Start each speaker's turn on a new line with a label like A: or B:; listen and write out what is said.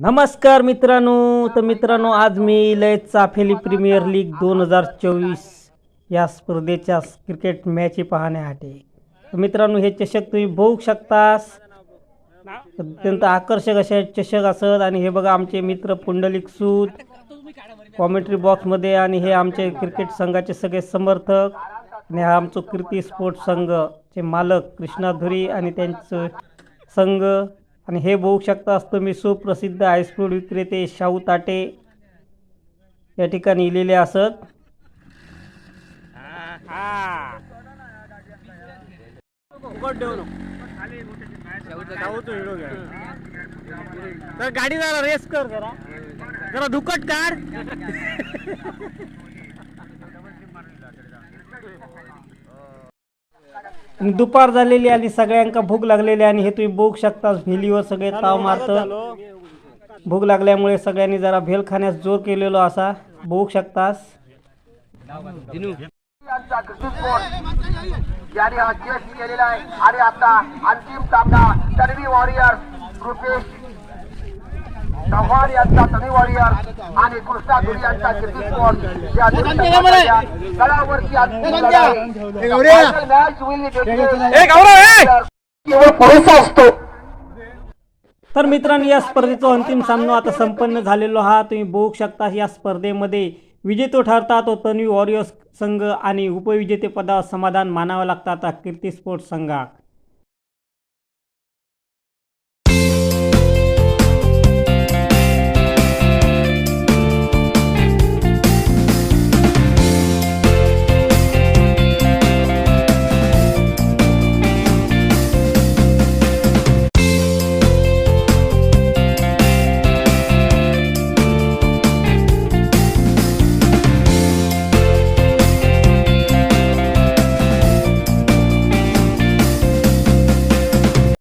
A: नमस्कार मित्रांनो तर मित्रांनो आज मी लय चाफेली प्रीमियर लीग दोन हजार चोवीस या स्पर्धेच्या क्रिकेट मॅची पाहण्यासाठी. तर मित्रांनो हे चषक तुम्ही बघू शकतास अत्यंत आकर्षक असे चषक असत आणि हे बघा आमचे मित्र पुंडलिक सूद कॉमेंट्री बॉक्समध्ये आणि हे आमचे क्रिकेट संघाचे सगळे समर्थक आणि हा आमचं कीर्ती स्पोर्ट्स संघचे मालक कृष्णा धुरी आणि त्यांचं संघ आणि हे बघू शकता असतो मी सुप्रसिद्ध आईस्क्रीम विक्रेते शाहू ताटे. या ठिकाणी लिहिलेले असत. तर गाडी जरा रेस कर जरा. जरा दुकट काढ. दुपार झालेली आणि सगळ्यांका भूक लागलेली आणि हे तुम्ही बघू शकता भेलीवर सगळे ताव मारत. भूक लागल्यामुळे सगळ्यांनी जरा भेल खाण्यास जोर केलेलो असा. बघू शकतास.
B: यांचा क्रिकेट याने हा चेस केलेला आहे. आणि आता अंतिम सामना तन्वी वॉरियर्स रुपेश चव्हाण यांचा आणि कृष्णा धुरी यांचा या तळावरची पुरेसा असतो.
A: तर मित्रांनो या स्पर्धेचा अंतिम सामना आता संपन्न झालेलो हा. तुम्ही बघू शकता या स्पर्धेमध्ये विजेतो ठरता तो तन्वी वॉरियर्स संघ आणि उपविजेतेपदावर समाधान मानावं लागतं आता कीर्ती स्पोर्ट्स संघात